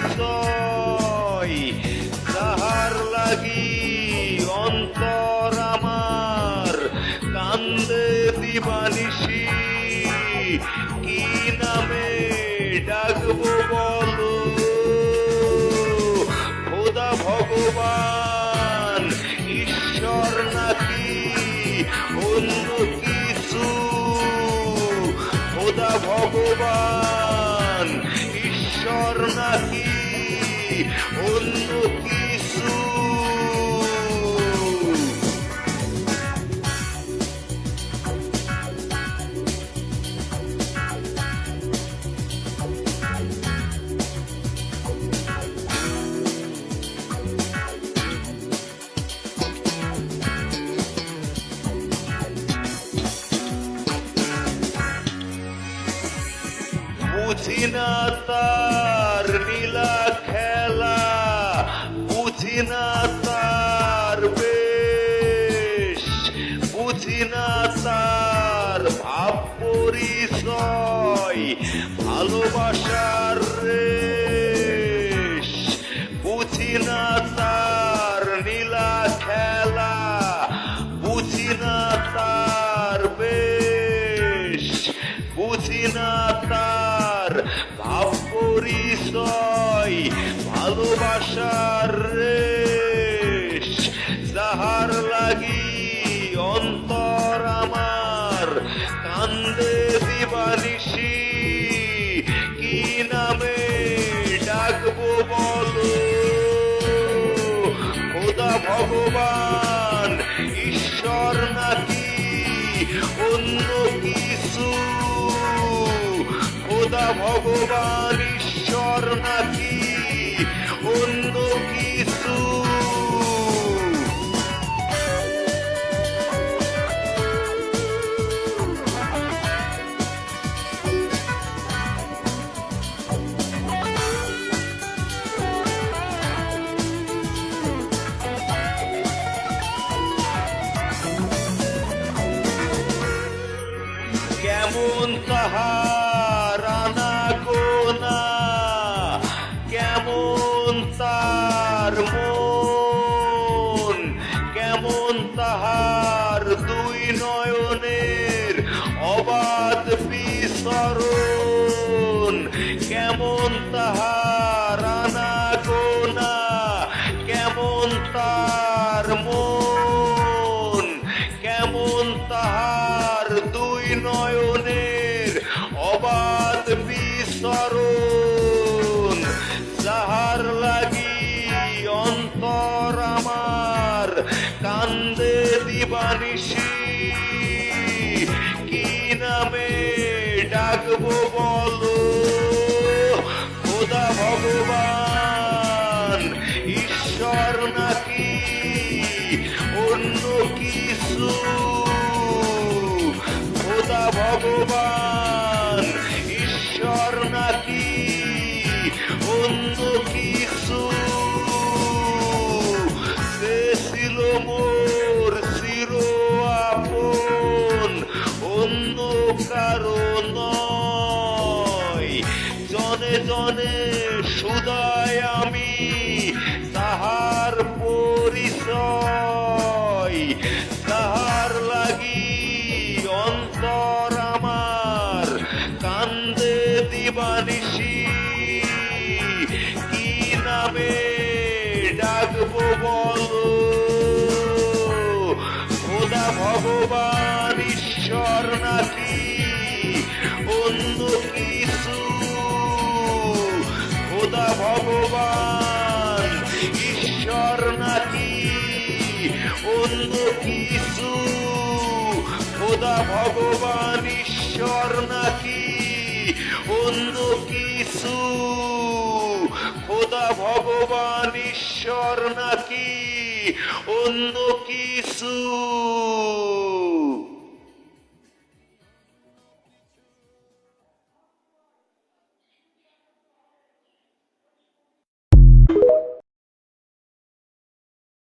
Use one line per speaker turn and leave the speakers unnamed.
পরিচয় লাগি কান্দে কি নামে ভগবান ঈশ্বর নাকি অন্য অন্য কিছু বুঝি না তার নীলা ভালোবাসার রেশ, বুঝি না তার নীলা খেলা, বুঝি না তার বেশ, বুঝি না তার ভাব পরিচয়, ভালোবাসার রেশ। ভগবান ঈশ্বর নাকি অন্য কিছু? খোদা ভগবান কেমন তাহার রানা গোনা? কেমন তার মন? কেমন তাহার দিবানিসি কি নামে ডাকবো বলো? জনে সুদায় আমি, তাহার পরিচয়, তাহার লাগি অন্তর আমার, কান্দে দিবানিসি কি নামে ডাকবো বলো? খোদা ভগবান ঈশ্বর নাকি? ভগবান ঈশ্বর নাকি? অন্য কিছু? খোদা ভগবান ঈশ্বর নাকি? অন্য কিছু?